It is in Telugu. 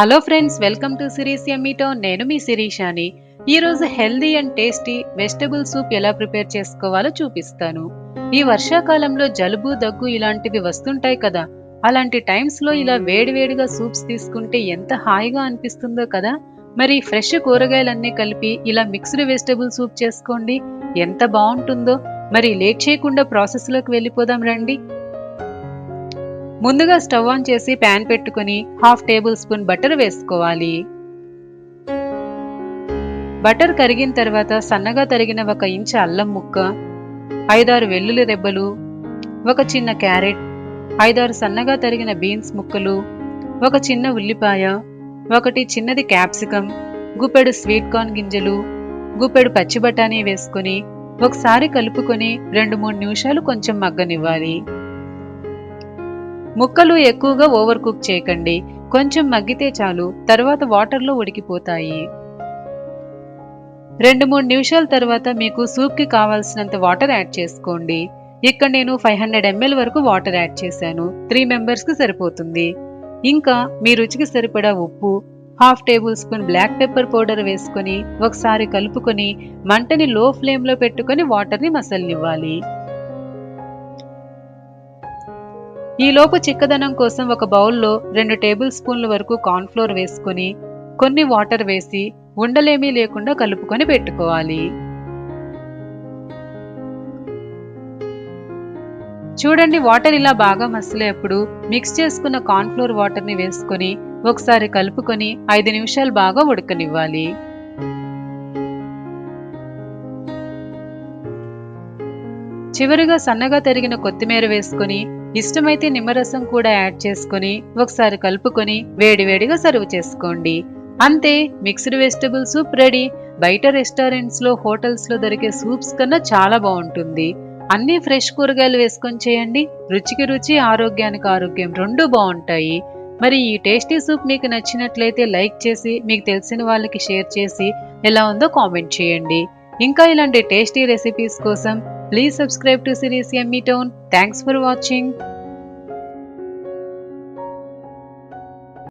హలో ఫ్రెండ్స్ వెల్కమ్ టు సిరీస్ ఎమ్మీటో నేను మీ శిరీషాని. ఈరోజు healthy and tasty vegetable soup ఎలా ప్రిపేర్ చేసుకోవాలో చూపిస్తాను. ఈ వర్షాకాలంలో జలుబు దగ్గు ఇలాంటివి వస్తుంటాయి కదా అలాంటి టైమ్స్లో ఇలా వేడివేడిగా సూప్స్ తీసుకుంటే ఎంత హాయిగా అనిపిస్తుందో కదా. మరి ఫ్రెష్ కూరగాయలన్నీ కలిపి ఇలా మిక్స్డ్ వెజిటబుల్ సూప్ చేసుకోండి. ఎంత బాగుంటుందో. మరి లేట్ చేయకుండా ప్రాసెస్లోకి వెళ్ళిపోదాం రండి. ముందుగా స్టవ్ ఆన్ చేసి ప్యాన్ పెట్టుకుని హాఫ్ టేబుల్ స్పూన్ బటర్ వేసుకోవాలి. బటర్ కరిగిన తర్వాత సన్నగా తరిగిన ఒక ఇంచు అల్లం ముక్క ఐదారు వెల్లుల్లి రెబ్బలు ఒక చిన్న క్యారెట్ ఐదారు సన్నగా తరిగిన బీన్స్ ముక్కలు ఒక చిన్న ఉల్లిపాయ ఒకటి చిన్నది క్యాప్సికం గుప్పెడు స్వీట్ కార్న్ గింజలు గుప్పెడు పచ్చి బఠానీ వేసుకుని ఒకసారి కలుపుకొని రెండు మూడు నిమిషాలు కొంచెం మగ్గనివ్వాలి. ముక్కలు ఎక్కువగా ఓవర్ కుక్ చేయకండి. కొంచెం మగ్గితే చాలు తర్వాత వాటర్లో ఉడికిపోతాయి. రెండు మూడు నిమిషాల తర్వాత మీకు సూప్కి కావాల్సినంత వాటర్ యాడ్ చేసుకోండి. ఇక్కడ నేను ఫైవ్ హండ్రెడ్ ఎంఎల్ వరకు వాటర్ యాడ్ చేశాను. త్రీ మెంబర్స్కి సరిపోతుంది. ఇంకా మీ రుచికి సరిపడా ఉప్పు half tablespoon black pepper powder వేసుకొని ఒకసారి కలుపుకొని మంటని లో ఫ్లేమ్లో పెట్టుకొని వాటర్ని మసలనివ్వాలి. ఈలోపు చిక్కదనం కోసం ఒక బౌల్లో రెండు టేబుల్ స్పూన్ల వరకు కార్న్ఫ్లోర్ వేసుకొని కొన్ని వాటర్ వేసి ఉండలేమీ లేకుండా కలుపుకొని పెట్టుకోవాలి. చూడండి వాటర్ ఇలా బాగా మసలేప్పుడు మిక్స్ చేసుకున్న కార్న్ఫ్లోర్ వాటర్ని వేసుకొని ఒకసారి కలుపుకొని ఐదు నిమిషాలు బాగా ఉడకనివ్వాలి. చివరిగా సన్నగా తరిగిన కొత్తిమీర వేసుకొని ఇష్టమైతే నిమ్మరసం కూడా యాడ్ చేసుకొని ఒకసారి కలుపుకొని వేడివేడిగా సర్వ్ చేసుకోండి. అంతే మిక్స్డ్ వెజిటబుల్ సూప్ రెడీ. బయట రెస్టారెంట్స్లో హోటల్స్లో దొరికే సూప్స్ కన్నా చాలా బాగుంటుంది. అన్ని ఫ్రెష్ కూరగాయలు వేసుకొని చేయండి. రుచికి రుచి ఆరోగ్యానికి ఆరోగ్యం రెండు బాగుంటాయి. మరి ఈ టేస్టీ సూప్ మీకు నచ్చినట్లయితే లైక్ చేసి మీకు తెలిసిన వాళ్ళకి షేర్ చేసి ఎలా ఉందో కామెంట్ చేయండి. ఇంకా ఇలాంటి టేస్టీ రెసిపీస్ కోసం Please subscribe to Sirius Tone. Thanks for watching.